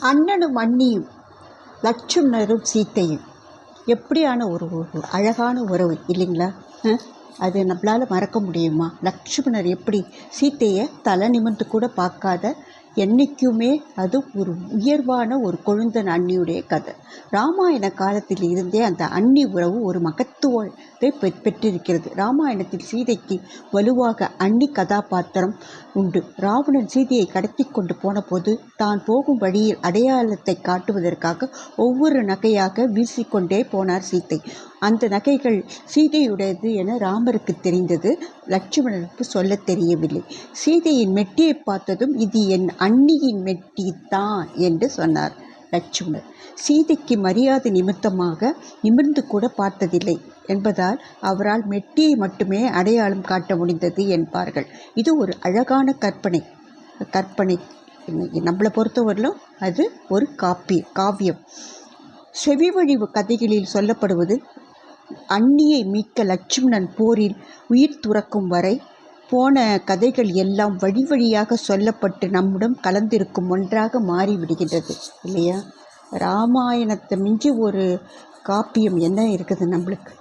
அண்ணனும் அண்ணியும் லட்சுமணரும் சீத்தையும். எப்படியான ஒரு அழகான உறவு இல்லைங்களா? அது நம்மளால் மறக்க முடியுமா? லக்ஷ்மணர் எப்படி சீத்தையை தலை நிமிர்ந்து கூட பார்க்காத என்றைக்குமே அது ஒரு உயர்வான ஒரு கொழுந்தன் அண்ணியுடைய கதை. ராமாயண காலத்தில் இருந்தே அந்த அன்னி உறவு ஒரு மகத்துவத்தை பெற் பெற்றிருக்கிறது. ராமாயணத்தில் சீதைக்கு வலுவாக அன்னி கதாபாத்திரம் உண்டு. ராவணன் சீதையை கடத்தி கொண்டு போனபோது தான் போகும் வழியில் அடையாளத்தை காட்டுவதற்காக ஒவ்வொரு நகையாக வீசிக்கொண்டே போனார் சீதை. அந்த நகைகள் சீதையுடையது என ராமருக்கு தெரிந்தது. லட்சுமணனுக்கு சொல்லத் தெரியவில்லை. சீதையின் மெட்டியை பார்த்ததும் இது என் அன்னியின் மெட்டி தான் என்று சொன்னார் லட்சுமணர். சீதைக்கு மரியாதை நிமித்தமாக நிமிர்ந்து கூட பார்த்ததில்லை என்பதால் அவரால் மெட்டியை மட்டுமே அடையாளம் காட்ட முடிந்தது என்பார்கள். இது ஒரு அழகான கற்பனை. கற்பனை. நம்மளை பொறுத்தவரையிலும் அது ஒரு காப்பி காவியம். செவிவழிவு கதைகளில் சொல்லப்படுவது அந்நியை மீட்க லட்சுமணன் போரில் உயிர் துறக்கும் வரை போன கதைகள் எல்லாம் வழி வழியாக சொல்லப்பட்டு நம்முடன் கலந்திருக்கும் ஒன்றாக மாறிவிடுகின்றது இல்லையா? ராமாயணத்தை மிஞ்சி ஒரு காப்பியம் என்ன இருக்குது நம்மளுக்கு?